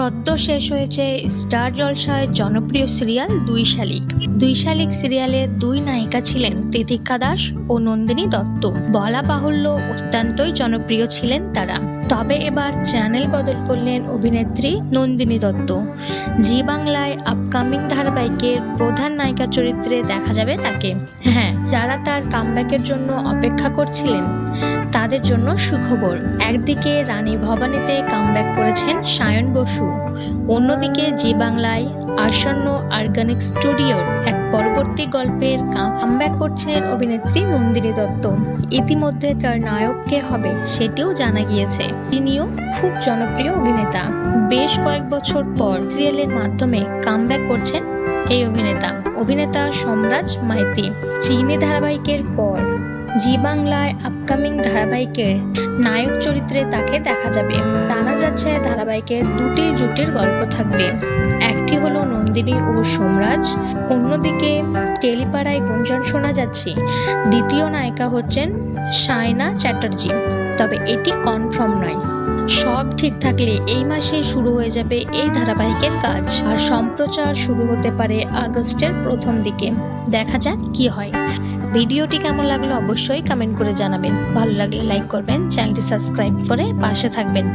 সদ্য শেষ হয়েছে স্টার জলসায় জনপ্রিয় সিরিয়াল দুই শালিক। দুই শালিক সিরিয়ালে দুই নায়িকা ছিলেন তিতিক্ষা দাস ও নন্দিনী দত্ত। বলা বাহুল্য অত্যন্তই জনপ্রিয় ছিলেন তারা। তবে এবার চ্যানেল বদল করলেন অভিনেত্রী নন্দিনী দত্ত। জি বাংলায় আপকামিং ধারাবাহিকের প্রধান নায়িকা চরিত্রে দেখা যাবে তাকে। হ্যাঁ যারা তার কামব্যাকের জন্য অপেক্ষা করছিলেন। তাদের জন্য সুখবর। একদিকে রানী ভবানীতে কামব্যাক করেছেন সায়ন বসু। অন্যদিকে জি বাংলায় আসন্ন অর্গানিক স্টুডিওর এক পরবর্তী গল্পের কামব্যাক করছেন অভিনেত্রী নন্দিনী দত্ত। ইতিমধ্যে তার নায়ক কে হবে সেটিও জানা গিয়েছে। তিনিও খুব জনপ্রিয় অভিনেতা। বেশ কয়েক বছর পর সিরিয়ালের মাধ্যমে কামব্যাক করছেন এই অভিনেতা। অভিনেতা সম্রাজ মাইতি। চীনি ধারাবাহিকের পর জি বাংলায় আপকামিং ধারাবাহিকের নায়ক চরিত্রে তাকে দেখা যাবে। জানা যাচ্ছে ধারাবাহিকের দুটি জুটির গল্প থাকবে। একটি হলো নন্দিনী ও সোমরাজ, অন্যদিকে টেলিপাড়ায় গুঞ্জন শোনা যাচ্ছে, দ্বিতীয় নায়িকা হচ্ছেন সায়না চ্যাটার্জি। তবে এটি কনফার্ম নয়। সব ঠিক থাকলে এই মাসে শুরু হয়ে যাবে এই ধারাবাহিকের কাজ। আর সম্প্রচার শুরু হতে পারে আগস্টের প্রথম দিকে। দেখা যাক কি হয়। ভিডিওটি কেমন লাগল অবশ্যই কমেন্ট করে জানাবেন। ভালো লাগলে লাইক করবেন, চ্যানেলটি সাবস্ক্রাইব করে পাশে থাকবেন।